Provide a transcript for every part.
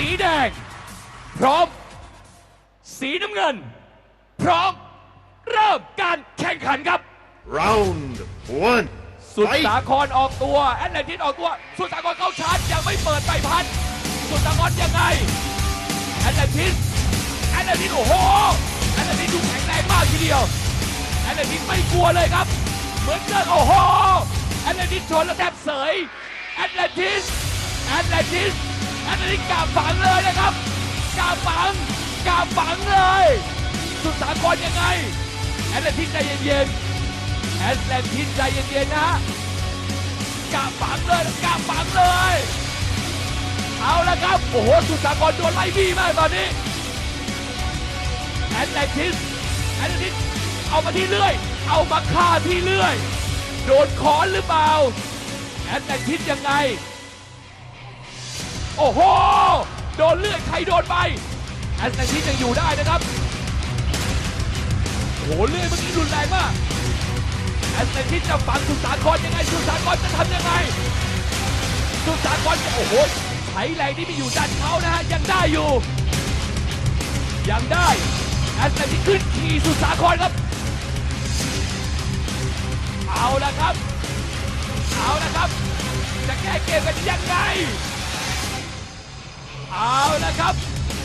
สีแดง พร้อม สีน้ำเงิน พร้อม เริ่มการแข่งขันครับ Round one. สุด Fight. สาครออกตัว แอตแลนติสออกตัว สุดสาครเข้าชาร์จยังไม่เปิดใบพัด สุดสาครยังไง แอตแลนติส แอตแลนติสโอ้โห แอตแลนติสดูแข็งแรงมากทีเดียว แอตแลนติสไม่กลัวเลยครับ เหมือนเดินโอ้โห แอตแลนติสชนแล้วแทบเสย แอตแลนติส แอตแลนติสแอตแลนติสกาฝังเลยนะครับกาฝังกาฝังเลย สุดสาครยังไง แอตแลนติสใจเย็นๆแอตแลนติสใจเย็นๆนะกาฝังเลยกาฝังเลย เอาละครับ โอ้โห สุดสากรโดนไล่บี้มากตอนนี้ แอตแลนติสแอตแลนติสเอามาที่เลื่อย เอามาฆ่าที่เลื่อย โดนคอนหรือเปล่า แอตแลนติสยังไง โอ้โห โดนเลือยใครโดนไปแอตแลนติยังอยู่ได้นะครับ โอ้โหเลือยเมื่อกี้รุนแรงมากแอตแลนติจะฝังสุสาครยังไงสุสาครจะทำยังไงสุสาครจะโอ้โหใช้แรงที่มีอยู่ดันเขานะฮะยังได้อยู่ ยังได้แอตแลนติขึ้นขี่สุสาครครับ เอาละครับ เอาละครับ จะแก้เกมกันยังไง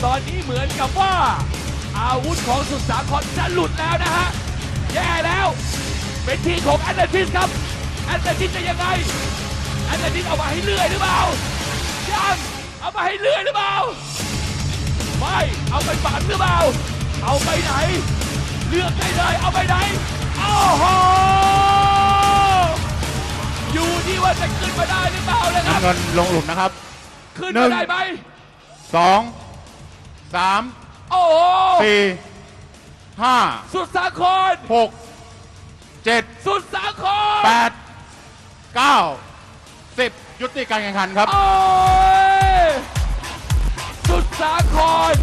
ตอนนี้เหมือนกับว่า อาวุธของสุดสาครจะหลุดแล้วนะฮะ แย่แล้ว เป็นทีของแอตแลนติสครับ แอตแลนติสจะยังไง แอตแลนติสเอามาให้เลื่อยหรือเปล่า ยัง เอามาให้เลื่อยหรือเปล่า ไม่ เอาไปฝังหรือเปล่า เอาไปไหน เลือกได้เลย เอาไปไหนโอ้โหอยู่ที่ว่าจะขึ้นมาได้หรือเปล่าเลยครับ น้ำเงินลงหลุมนะครับขึ้นหนึ่มาง ได้ไหม สอง สามโอ้โหสี่ห้าสุดสาครหกเจ็ดสุดสาครแปดเก้าสิบยุติการแข่งขันครับ โอ้ยสุดสาคร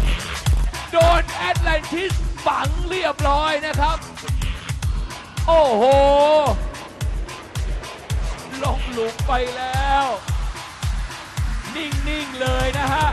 โดนแอตแลนติสฝังเรียบร้อยนะครับ โอ้โห ลงหลุมไปแล้ว นิ่ง ๆ เลยนะฮะ